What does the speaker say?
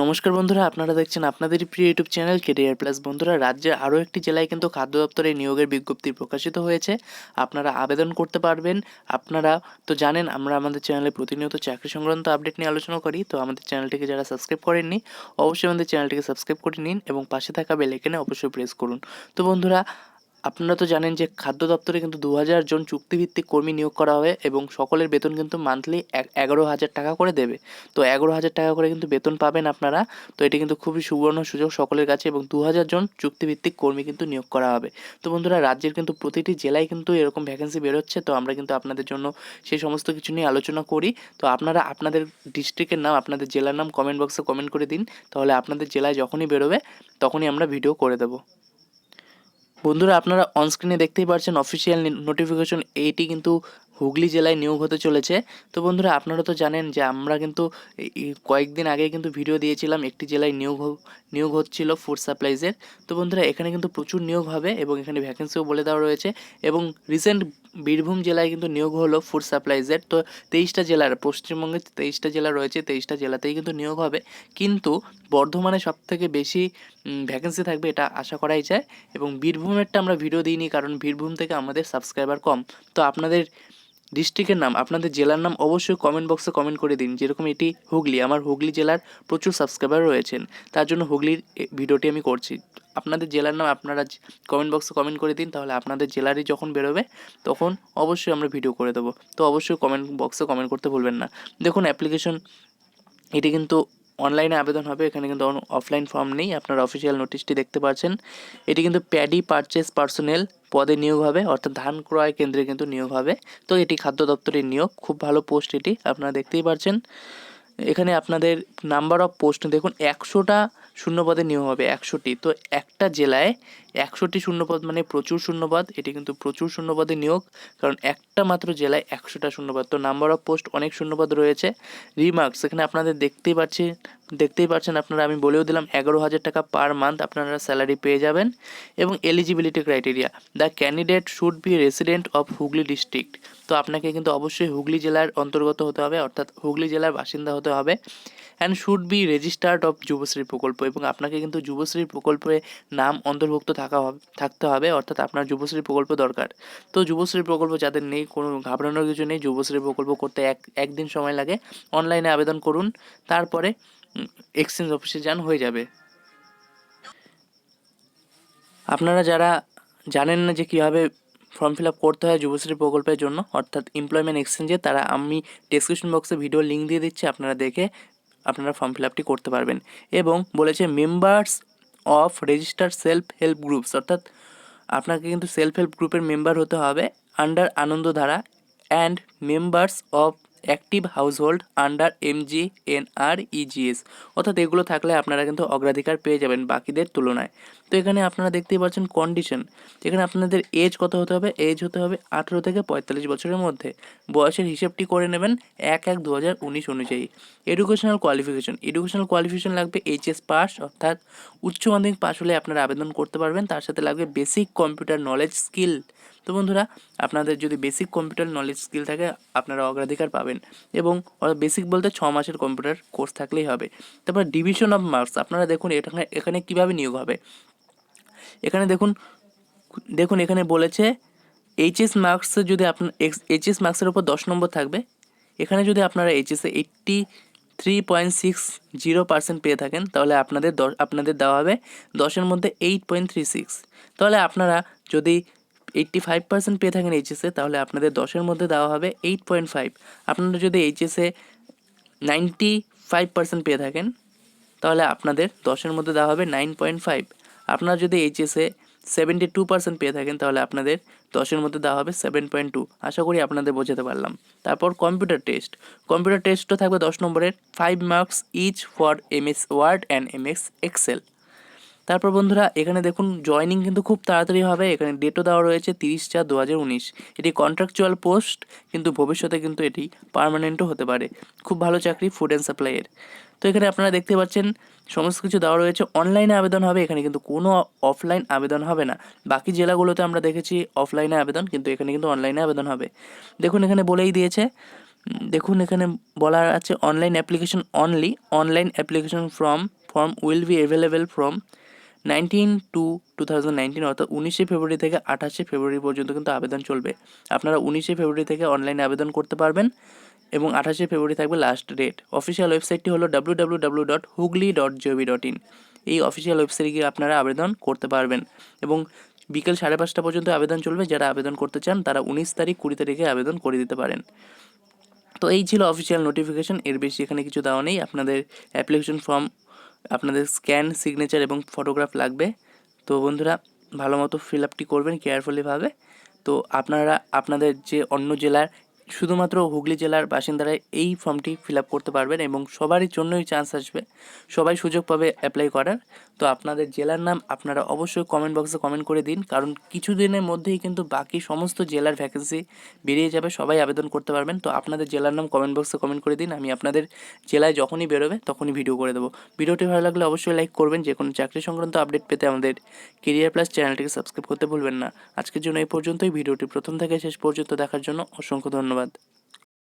নমস্কার বন্ধুরা, আপনারা দেখছেন আপনাদের প্রিয় ইউটিউব চ্যানেল কেরিয়ার প্লাস বন্ধুরা রাজ্যের আরও একটি জেলায় কিন্তু খাদ্য দপ্তরে নিয়োগের বিজ্ঞপ্তি প্রকাশিত হয়েছে। আপনারা আবেদন করতে পারবেন। আপনারা তো জানেন, আমরা আমাদের চ্যানেলে প্রতিনিয়ত চাকরি সংক্রান্ত আপডেট নিয়ে আলোচনা করি। তো আমাদের চ্যানেলটিকে যারা সাবস্ক্রাইব করেননি, অবশ্যই আমাদের চ্যানেলটিকে সাবস্ক্রাইব করে নিন এবং পাশে থাকা বেল আইকনে অবশ্যই প্রেস করুন। তো বন্ধুরা আপনারা তো জানেন যে খাদ্য দপ্তরে কিন্তু দু হাজার জন চুক্তিভিত্তিক কর্মী নিয়োগ করা হবে এবং সকলের বেতন কিন্তু মান্থলি এগারো হাজার টাকা করে দেবে। তো এগারো হাজার টাকা করে কিন্তু বেতন পাবেন আপনারা। তো এটি কিন্তু খুবই সুবর্ণ সুযোগ সকলের কাছে এবং দু হাজার জন চুক্তিভিত্তিক কর্মী কিন্তু নিয়োগ করা হবে। তো বন্ধুরা, রাজ্যের কিন্তু প্রতিটি জেলায় কিন্তু এরকম ভ্যাকেন্সি বেরোচ্ছে। তো আমরা কিন্তু আপনাদের জন্য সেই সমস্ত কিছু নিয়ে আলোচনা করি। তো আপনারা আপনাদের ডিস্ট্রিক্টের নাম, আপনাদের জেলার নাম কমেন্ট বক্সে কমেন্ট করে দিন। তাহলে আপনাদের জেলায় যখনই বেরোবে, তখনই আমরা ভিডিও করে দেবো। বন্ধুরা, আপনারা অনস্ক্রিনে দেখতেই পাচ্ছেন অফিসিয়াল নোটিফিকেশন এইটি কিন্তু হুগলি জেলায় নিয়োগ হতে চলেছে। তো বন্ধুরা, আপনারা তো জানেন যে আমরা কিন্তু কয়েকদিন আগে কিন্তু ভিডিও দিয়েছিলাম একটি জেলায় নিয়োগ নিয়োগ হচ্ছিল ফুড সাপ্লাইজের তো বন্ধুরা, এখানে কিন্তু প্রচুর নিয়োগ হবে এবং এখানে ভ্যাকেন্সিও বলে দেওয়া রয়েছে এবং রিসেন্ট বীরভূম জেলায় কিন্তু নিয়োগ হলো ফুড সাপ্লাইজের তো তেইশটা জেলার, পশ্চিমবঙ্গে তেইশটা জেলা রয়েছে, তেইশটা জেলাতেই কিন্তু নিয়োগ হবে। কিন্তু বর্ধমানে সব থেকে বেশি ভ্যাকেন্সি থাকবে, এটা আশা করাই যায়। এবং বীরভূমেরটা আমরা ভিডিও দিইনি, কারণ বীরভূম থেকে আমাদের সাবস্ক্রাইবার কম। তো আপনাদের ডিস্ট্রিক্টের নাম, আপনাদের জেলার নাম অবশ্যই কমেন্ট বক্সে কমেন্ট করে দিন। যেরকম এটি হুগলি, আমার হুগলি জেলার প্রচুর সাবস্ক্রাইবার রয়েছেন। তার জন্য হুগলির ভিডিওটি আমি করছি। আপনাদের জেলার নাম আপনারা কমেন্ট বক্সে কমেন্ট করে দিন, তাহলে আপনাদের জেলারই যখন বেরোবে, তখন অবশ্যই আমরা ভিডিও করে দেবো। তো অবশ্যই কমেন্ট বক্সে কমেন্ট করতে ভুলবেন না। দেখুন অ্যাপ্লিকেশন এটি কিন্তু অনলাইনে আবেদন হবে, এখানে কিন্তু অফলাইন ফর্ম নেই, আপনার অফিসিয়াল নোটিশটি দেখতে পাচ্ছেন। এটি কিন্তু প্যাডি পারচেস পার্সোনেল পদে নিয়োগ হবে, অর্থাৎ ধান ক্রয় কেন্দ্রে কিন্তু নিয়োগ হবে। তো এটি খাদ্য দপ্তরের নিয়োগ, খুব ভালো পোস্ট এটি, আপনারা দেখতেই পাচ্ছেন এখানে আপনাদের নাম্বার অফ পোস্ট দেখুন, একশোটা শূন্যপদে নিয়োগ হবে একশোটি। তো একটা জেলায় একশোটি শূন্যপদ মানে প্রচুর শূন্যপদ, এটি কিন্তু প্রচুর শূন্যপদে নিয়োগ, কারণ একটা মাত্র জেলায় একশোটা শূন্যপদ। তো নাম্বার অফ পোস্ট অনেক শূন্যপদ রয়েছে। রিমার্কস এখানে আপনাদের দেখতেই পাচ্ছি দেখতেই পাচ্ছেন আপনারা, আমি বলেও দিলাম, এগারো হাজার টাকা পার মান্থ আপনারা স্যালারি পেয়ে যাবেন এবং eligibility criteria the candidate should be resident of Hooghly district তো আপনাকে কিন্তু অবশ্যই হুগলি জেলার অন্তর্গত হতে হবে, অর্থাৎ হুগলি জেলার বাসিন্দা হতে হবে and should be registered of Yuvasree প্রকল্প এবং আপনাকে কিন্তু যুবশ্রী প্রকল্পে নাম অন্তর্ভুক্ত থাকা হবে, থাকতে হবে, অর্থাৎ আপনার যুবশ্রী প্রকল্প দরকার। তো যুবশ্রী প্রকল্প যাদের নেই, কোনো ঘাবড়ানোর কিছু নেই যুবশ্রী প্রকল্প করতে এক, একদিন সময় লাগে। অনলাইনে আবেদন করুন, তারপরে এক্সচেঞ্জ অফিসে যান, হয়ে যাবে। আপনারা যারা জানেন না যে কীভাবে ফর্ম ফিল আপ করতে হয় যুবশ্রী প্রকল্পের জন্য, অর্থাৎ এমপ্লয়মেন্ট এক্সচেঞ্জে তারা আমি ডেসক্রিপশন বক্সে ভিডিও লিঙ্ক দিয়ে দিচ্ছি, আপনারা দেখে আপনারা ফর্ম ফিল আপটি করতে পারবেন। এবং বলেছে members of register self help groups অর্থাৎ আপনাকে কিন্তু সেলফ হেল্প গ্রুপের মেম্বার হতে হবে under Anandadhara and members of active household under MG NR EGS অর্থাৎ এগুলো থাকলে আপনারা কিন্তু অগ্রাধিকার পেয়ে যাবেন বাকিদের তুলনায়। তো এখানে আপনারা দেখতেই পাচ্ছেন কন্ডিশন এখানে আপনাদের এজ কত হতে হবে? এজ হতে হবে আঠেরো থেকে পঁয়তাল্লিশ বছরের মধ্যে। বয়সের হিসেবটি করে নেবেন এক এক দু হাজার উনিশ অনুযায়ী এডুকেশনাল কোয়ালিফিকেশন এডুকেশনাল কোয়ালিফিকেশন লাগবে এইচএস পাস অর্থাৎ উচ্চ মাধ্যমিক পাস হলে আপনারা আবেদন করতে পারবেন। তার সাথে লাগবে বেসিক কম্পিউটার নলেজ স্কিল তো বন্ধুরা, আপনাদের যদি বেসিক কম্পিউটার নলেজ স্কিল থাকে, আপনারা অগ্রাধিকার পাবেন এবং বেসিক বলতে ছ মাসের কম্পিউটার কোর্স থাকলেই হবে। তারপর ডিভিশন অফ মার্কস আপনারা দেখুন এখানে এখানে কীভাবে নিয়োগ হবে। এখানে দেখুন দেখুন এখানে বলেছে এইচএস মার্কস যদি আপনার এইচএস মার্কসের উপর দশ নম্বর থাকবে, এখানে যদি আপনারা এইচএসে eighty three point six zero percent পেয়ে থাকেন, তাহলে আপনাদের দশ আপনাদের দেওয়া হবে দশের মধ্যে এইট পয়েন্ট থ্রি সিক্স তাহলে আপনারা যদি এইট্টি ফাইভ পার্সেন্ট পেয়ে থাকেন এইচএসে তাহলে আপনাদের দশের মধ্যে দেওয়া হবে এইট পয়েন্ট ফাইভ আপনারা যদি এইচএসে নাইনটি ফাইভ পার্সেন্ট পেয়ে থাকেন, তাহলে আপনাদের দশের মধ্যে দেওয়া হবে নাইন পয়েন্ট ফাইভ আপনারা যদি এইচএসে সেভেন্টি টু পার্সেন্ট পেয়ে থাকেন, তাহলে আপনাদের দশের মধ্যে দেওয়া হবে সেভেন পয়েন্ট টু আশা করি আপনাদের বোঝাতে পারলাম। তারপর কম্পিউটার টেস্ট কম্পিউটার টেস্টও থাকবে দশ নম্বরের। Five marks each for M S word and M S excel তারপর বন্ধুরা, এখানে দেখুন জয়নিং কিন্তু খুব তাড়াতাড়ি হবে। এখানে ডেটও দেওয়া রয়েছে তিরিশ চার দু হাজার উনিশ। এটি কন্ট্রাকচুয়াল পোস্ট কিন্তু ভবিষ্যতে কিন্তু এটি পার্মানেন্টও হতে পারে। খুব ভালো চাকরি ফুড অ্যান্ড সাপ্লাইয়ের তো এখানে আপনারা দেখতে পাচ্ছেন, সমস্ত কিছু দেওয়া রয়েছে। অনলাইনে আবেদন হবে, এখানে কিন্তু কোনো অফলাইন আবেদন হবে না। বাকি জেলাগুলোতে আমরা দেখেছি অফলাইনে আবেদন, কিন্তু এখানে কিন্তু অনলাইনে আবেদন হবে। দেখুন, এখানে বলেই দিয়েছে দেখুন, এখানে বলা আছে online application only online application from form will be available from nineteen two two thousand nineteen অর্থাৎ উনিশে ফেব্রুয়ারি থেকে আঠাশে ফেব্রুয়ারি পর্যন্ত কিন্তু আবেদন চলবে। আপনারা উনিশে ফেব্রুয়ারি থেকে অনলাইনে আবেদন করতে পারবেন এবং আঠাশে ফেব্রুয়ারি থাকবে লাস্ট ডেট অফিসিয়াল ওয়েবসাইটটি হলো W W W dot Hooghly dot GOV dot in এই অফিসিয়াল ওয়েবসাইটে গিয়ে আপনারা আবেদন করতে পারবেন এবং বিকেল সাড়ে পাঁচটা পর্যন্ত আবেদন চলবে। যারা আবেদন করতে চান, তারা উনিশ তারিখ কুড়ি তারিখে আবেদন করে দিতে পারেন। তো এই ছিল অফিসিয়াল নোটিফিকেশন এর বেশি এখানে কিছু দেওয়া নেই। আপনাদের অ্যাপ্লিকেশন ফর্ম আপনাদের স্ক্যান সিগনেচার এবং ফটোগ্রাফ লাগবে। তো বন্ধুরা, ভালো মতো ফিল আপটি করবেন কেয়ারফুলিভাবে তো আপনারা, আপনাদের যে অন্য জেলার শুধুমাত্র হুগলি জেলার বাসিন্দারা এই ফর্মটি ফিল আপ করতে পারবেন এবং সবারই জন্যই চান্স আসবে। সবাই সুযোগ পাবে অ্যাপ্লাই করার। তো আপনাদের জেলার নাম আপনারা অবশ্যই কমেন্ট বক্সে কমেন্ট করে দিন। কারণ কিছু দিনের মধ্যেই কিন্তু বাকি সমস্ত জেলার ভ্যাকেন্সি বেরিয়ে যাবে। সবাই আবেদন করতে পারবেন। তো আপনাদের জেলার নাম কমেন্ট বক্সে কমেন্ট করে দিন। আমি আপনাদের জেলায় যখনই বেরোবে তখনই ভিডিও করে দেবো। ভিডিওটি ভালো লাগলে অবশ্যই লাইক করবেন। যে কোনো চাকরি সংক্রান্ত আপডেট পেতে আমাদের কেরিয়ার প্লাস চ্যানেলটিকে সাবস্ক্রাইব করতে ভুলবেন না। আজকের জন্য এই পর্যন্তই। ভিডিওটি প্রথম থেকে শেষ পর্যন্ত দেখার জন্য অসংখ্য ধন্যবাদ।